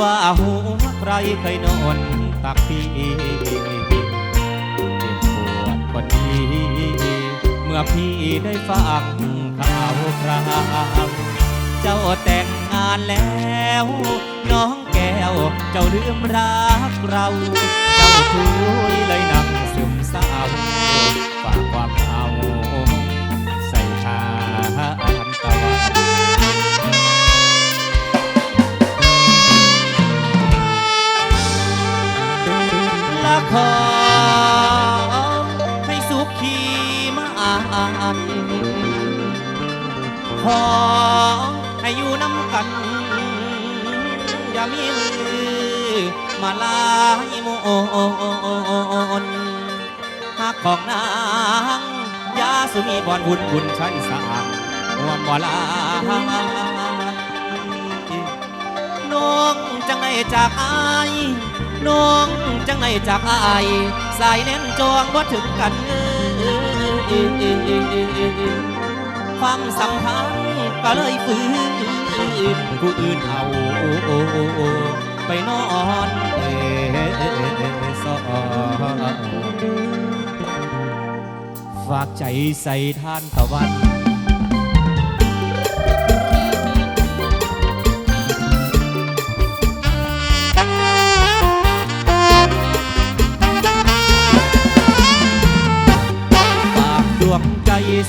ว่าหัวใครเคยนอนตักพี่เจ็บปวดคนนี้เมื่อพี่ได้ฟังข่าวคราวเจ้าแต่งงานแล้ว น้องแก้วเจ้าลืมรักเรา เจ้าทุยเลยนั่งซึมเศร้าฝากความเอา ใส่ทานตะวัน ขอให้อยู่น้ำกัน อย่ามีมือมาลายมนหักของนางยาสุมีบอนบุญบุญใช้สางหัวหมอลาน้องจังไหนจากอายน้องจังไหนจากอายสายแน่นจองบ่ถึงกัน ความสัมพันธ์ก็เลยฟื้นผู้อื่นเอาไปนอนเอสอฝากใจใส่ท่านตะวัน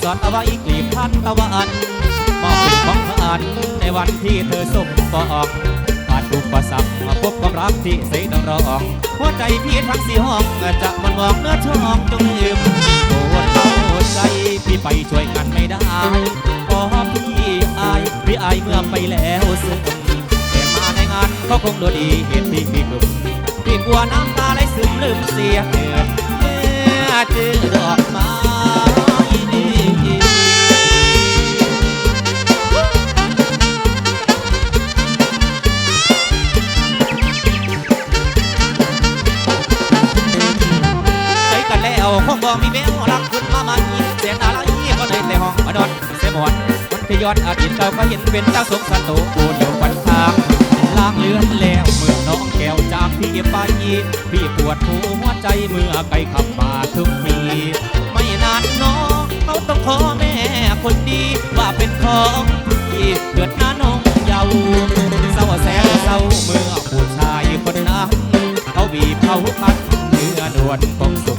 สอดเอาไว้กลีบพันตะวันมอบเป็นของขวัญในวันที่เธอสมปองผ่านอุปสรรคมาพบความรักที่เสดรองหัวใจพี่ทั้งสี่ห้องจะมันมองเนื้อช่องจงลืมโอ้เข้าใจพี่ไปช่วยกันไม่ได้พอพี่อายพี่อายเมื่อไปแล้วซึมแต่มาในงานเขาคงดูดีเหตุที่พี่กลุ่มพี่กลัวน้ำตาไหลซึมลืมเสียเกิดเมื่อเจอดอกไม้ จกันแล้วคงบอกมีแววรักคุณมามันเสียงอะไรก็เลยแต่ห้องมาดอนเสียหมดคนที่ยอนอดีตเราก็เห็นเป็นเจ้าสงสารโตโอเดียวปันทางล่างเลือนแล้วเมื่อน้องแก้วจากพี่ไปพี่ปวดหัวใจเมื่อไกลขับมาทุกทีไม่นานน้อง ต้องขอแม่คนดีว่าเป็นของพี่เกิดหน้านองเยาวเศร้าแสนเศร้าเมื่อผู้ชายคนนั้นเขาบีบเขาพัดเนื้อด่วนของสุ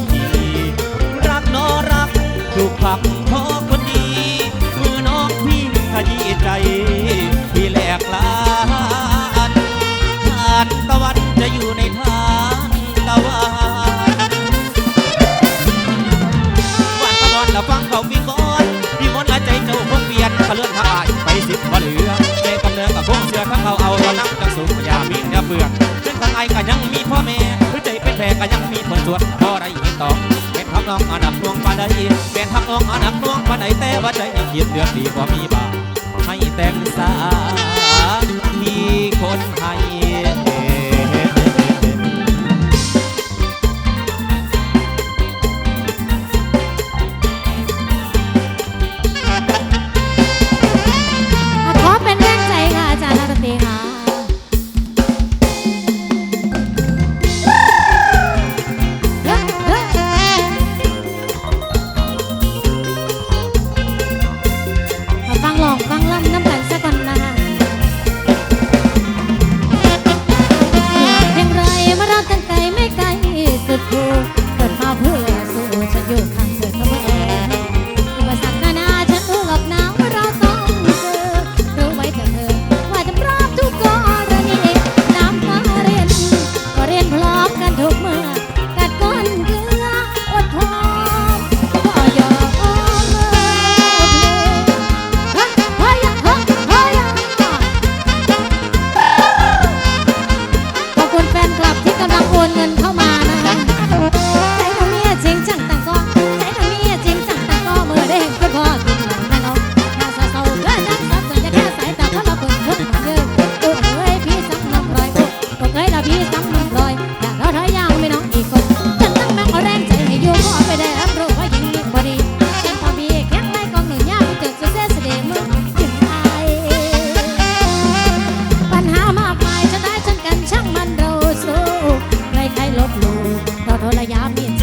สวดพอไรเห็นต่อเป็นทักน้องอันดับนวงปานใดเป็นทักน้องอันดับนวงปานใดแต่ว่าใจยังคิดเดือดดีกว่ามีบาให้แต่งสามีคน กันทุกมื 头了，牙 là.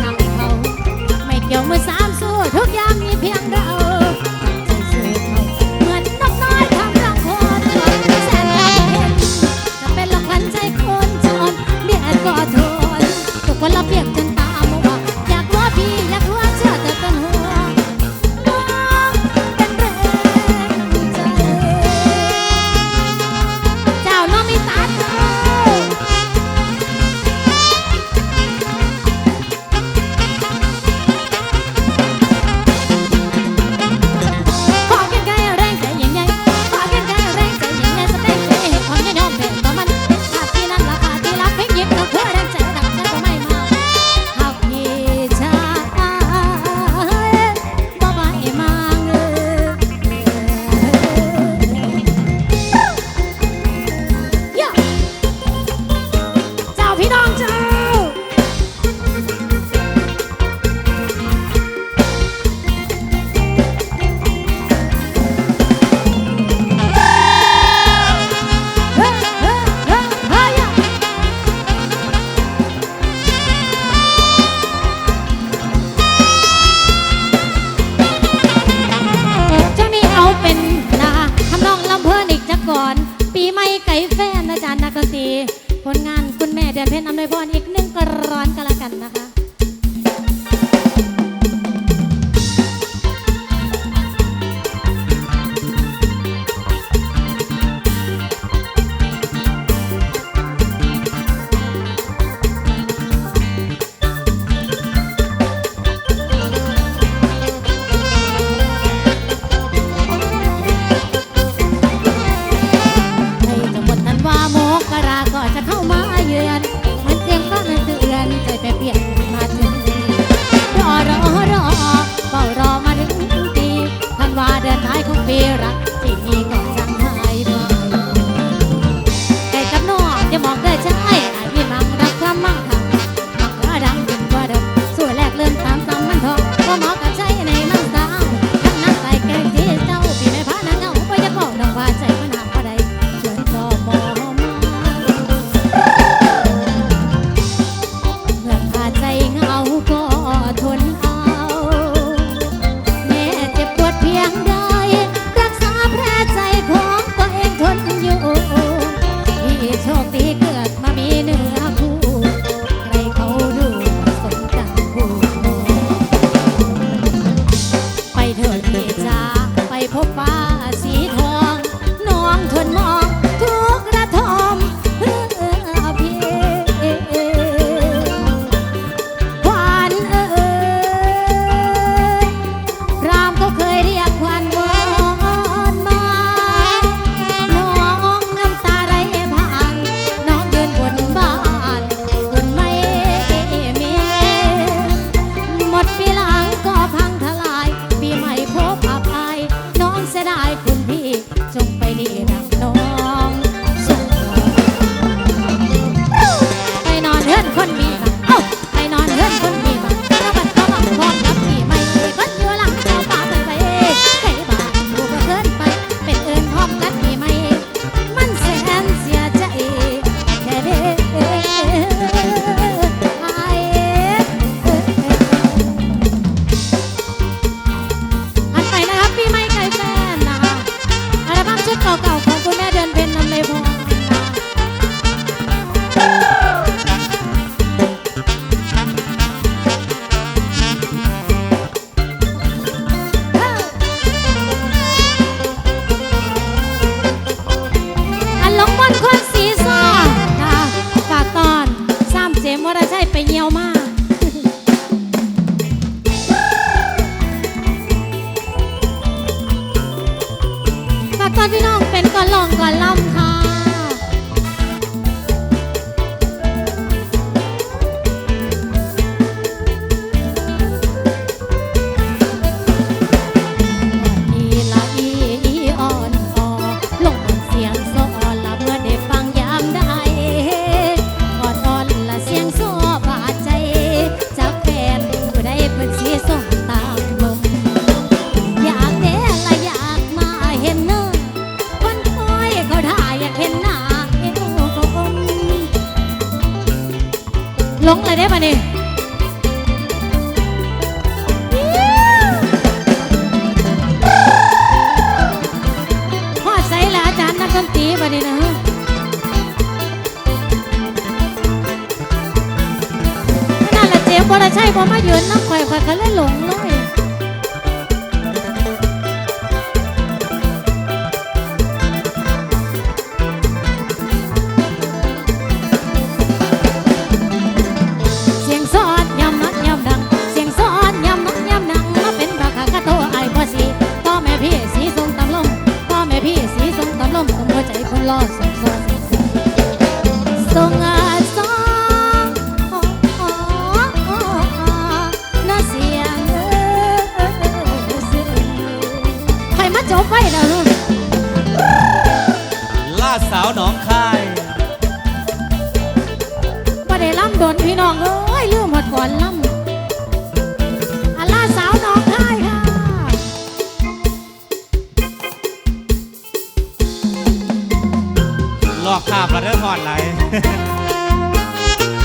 อกภาพระเด้อพรไหล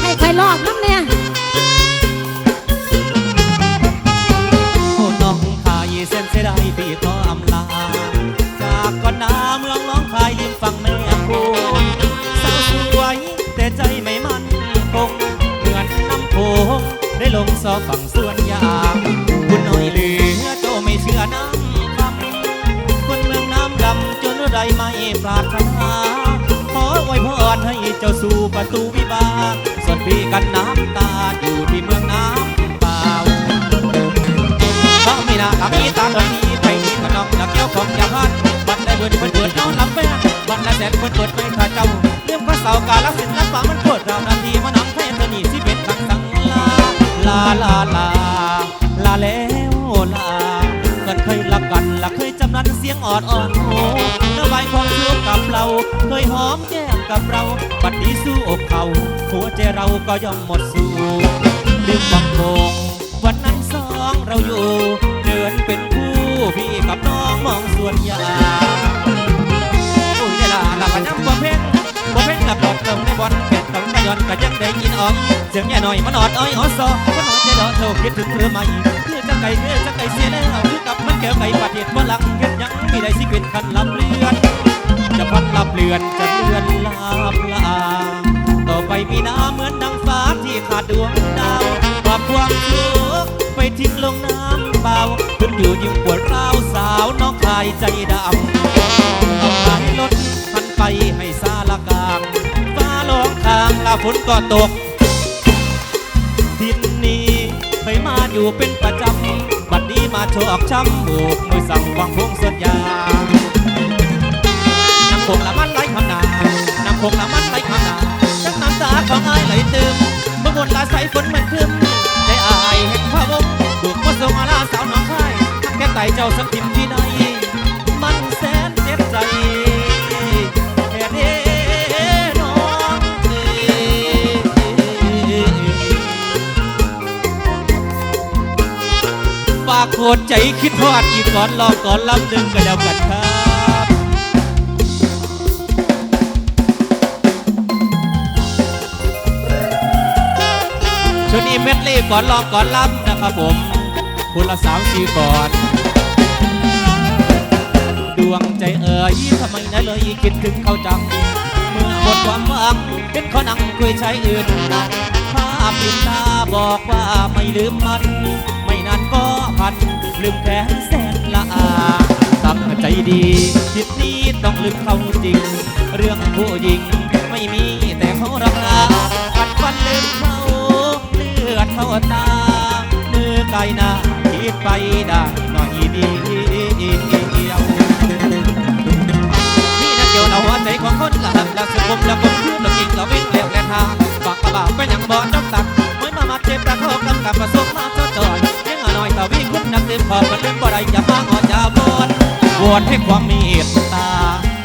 ให้ใครลอกน้ำเนี่ยโอ้น้องขายเส้นเสด็จพี่ขออำลา จากก่อนน้ำเมืองน้องคายริมฝั่งแม่คูสาวสวยแต่ใจไม่มั่นคงเหมือนน้ำโขงได้ลงซอฝั่งสวนยาง เจ้าสู่ประตูวิบากส่วนพี่กันน้ำตาอยู่ที่เมืองน้ำเปล่าเขาไม่น่าทำนี้ตามนี้ไปที่ขนมนักเกี่ยวของยาพันบันได้เบิดเบิดเบิดเอาลำแป้บันละแสนเบิดเบิดไปข้าเจ้าเรื่องพระเสากาลสินละฟ้ามันปวดราวนาทีมานำแทนเธอนี่สิเป็นทังสังลาลาลาลาแล้วลา กินเคยรักกันละเคยจำนันเสียงอ่อนอ่อนโอ้เนื้อใบของเชื่อกับเรา เคยหอมแก้มกับเราบัดนี้สู้อกเขาหัวใจเราก็ย่อมหมดสู้ลืมบังโงวันนั้นสองเราอยู่ เดินเป็นคู่พี่กับน้องมองส่วนยาโอ้ยได้ละละกันยังบ่เพ่ง บ่เพ่งละกอดเติมในบอลเป็ดต้องกระยอนก็ยังได้ยินออกเสียงแย่หน่อยมันอดอ้อยอ้อซอมันอดใจดอกเท่าคิดถึงเธอไหมคือจังไก่คือจังไก่เสียแล้วคือกับมันแก้วไก่ปฏิเทศบ่หลังเฮ็ดยังมีได้สิเป็นคันลำเลือนจะพัดลับเลือนจะเลือนลาบลาต่อไปมีน้ำเหมือนดังฟ้าที่ขาดดวงดาวฝากความทุกไปทิ้งลงน้ำเบาขึ้นอยู่ยิ่งปวดร้าวสาวน้องคายใจดำาฝนก็ตก ทินนี้ไปมาอยู่เป็นประจำ บัดนี้มาโชว์ออกช้ำโบกมือสั่งวังพงสวนยา น้ำคงละมันไหลคำนาน้ำคงละมันไหลคำนาจักน้ำตาของอายไหลตึมเมื่อมนลาใสฝนมันครึมได้อายเห็นพระวงถูกมาส่งอาลาสาวน้องคายแค่ไต่เจ้าสักทิมที่ใดมันแสนเจ็บใจ โคตรใจคิดทอดอีกก่อนรอบก่อนลำหนึ่งก็แล้วกันครับชุดนี้เม็ดรีก่อนลองก่อนลำนะครับผมคุณละสาวสีก่อนดวงใจเอ่ยทำไมนะเลยคิดถึงเขาจัง เมื่อหมดความหวังเป็นเขานั่งคุยใช้อื่นนั่งภาพลืมตาบอกว่าไม่ลืมมัน พัน ลืมแค้นแสนละอาตั้งใจดีคิดนี้ต้องลืมเขาจริง เรื่องผู้หญิง พอกันเล่นบ่ได้อย่ามางอจะบนวอนให้ความมีเมตตา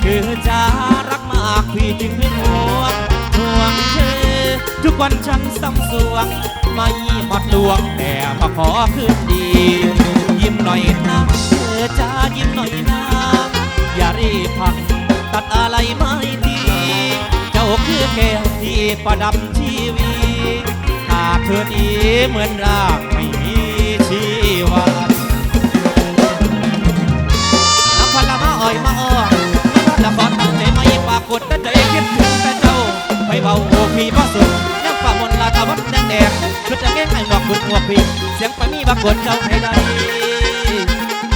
คือจะรักมากพี่จึงไม่ห่วงห่วงเธอทุกวันฉันซ้ำสวง ไม่หมดดวงแต่มาขอคืนดี ยิ้มหน่อยนะเธอจะยิ้มหน่อยนะอย่ารีบพักตัดอะไรไม่ดีเจ้าคือแก้วที่ประดับชีวีหากเธอดีเหมือนร่างไม่ ไม่ปรากฏแต่ใจคิดถึงแต่เจ้าไปเบาโอพี่สุดน้ำปะมนลาตะวันแดงแดงชุดจะแง่งไอ้หมอกบุญหัวพี่เสียงไปมีบักกฏเจ้าให้ได้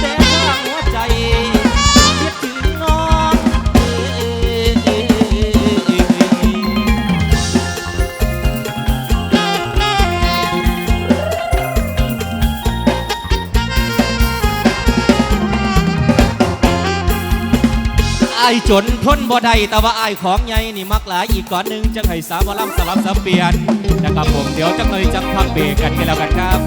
แต่ข้างหัวใจายจนพ้นบ่ได้แต่ว่าอายของใหญ่นี่มักหลายอีกก่อนหนึ่งจังให้สาวหมอลำสลับสับเปลี่ยนนะครับผมเดี๋ยวจังเลยจังพักเบรกกันกันแล้วกันครับ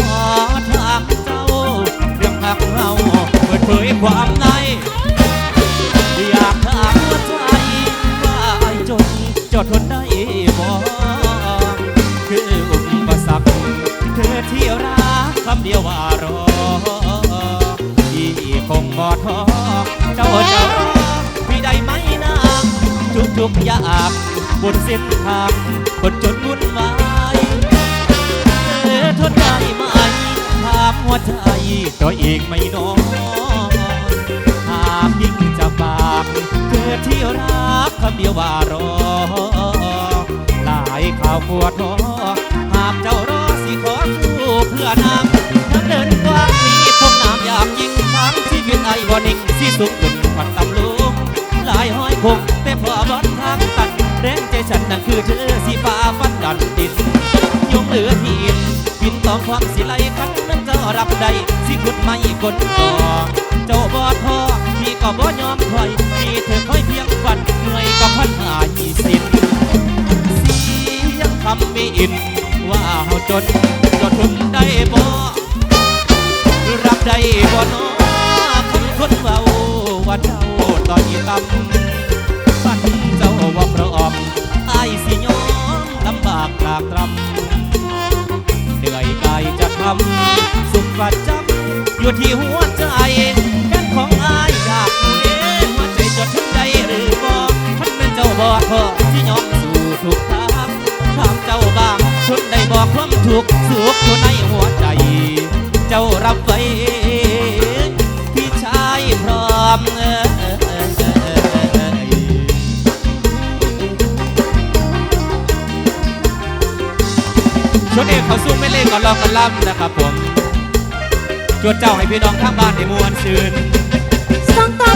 ขอถามเจ้าเรื่องหักเราเปิดเผยความ เจ้ามีได้ไหมนะทุกทุกยากบนเส้นทางบนจนวุ่นวายทนได้ไหมถามหัวใจตัวเองไม่นอนหากยิ่งจะปากเธอที่รักคำเดียวว่ารอ หลายข่าวปวดหัวหากเจ้ารอสิขอคู่เพื่อนำน้ำเดินกว้างมีพงน้ำอยากยิ่งทั้งชีวิตไอ้บอนิ่งที่สุข วัดตำลุงลายห้อยคงแต่พอบอดทางตันแรงใจฉันนั่นคือเธอสีฟ้าฟันดันติดยงเหลือทีนวินต่องความสิไลคันนั้นเจ้รับได้สิขุดไม่กดต่อเจ้าบอดพอพี่ก็บอยอมคอยมีเธอคอยเพียงฝันเหนื่อยก็พันหายี่สิบเสียงคำไม่อินว่าเฮาจนจนทุนได้บ่รับได้บ่นอ กำฝันเจ้าว่าพระออกไอ้สิยอมลำบากหลากตรำเหนื่อยกายจะทำสุขประจำอยู่ที่หัวใจแก่นของไออยากดูเด้หัวใจจะถึงใจหรือบอกท่านเป็นเจ้าบอกพ่อที่ยอมสู่สุกทางถามเจ้าบ้างชนดได้บอกความถูกสุขอยู่ในหัวใจ เจ้ารับไว้พี่ชายพร้อมเออ ชุดเอกเขาสู้ไม่เล่นก็ลองกันล่ำนะครับผมจวดเจ้าให้พี่น้องข้างบ้านในมวนชื่นสองต่อ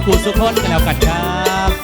สุขุสุขนกันแล้วกันครับ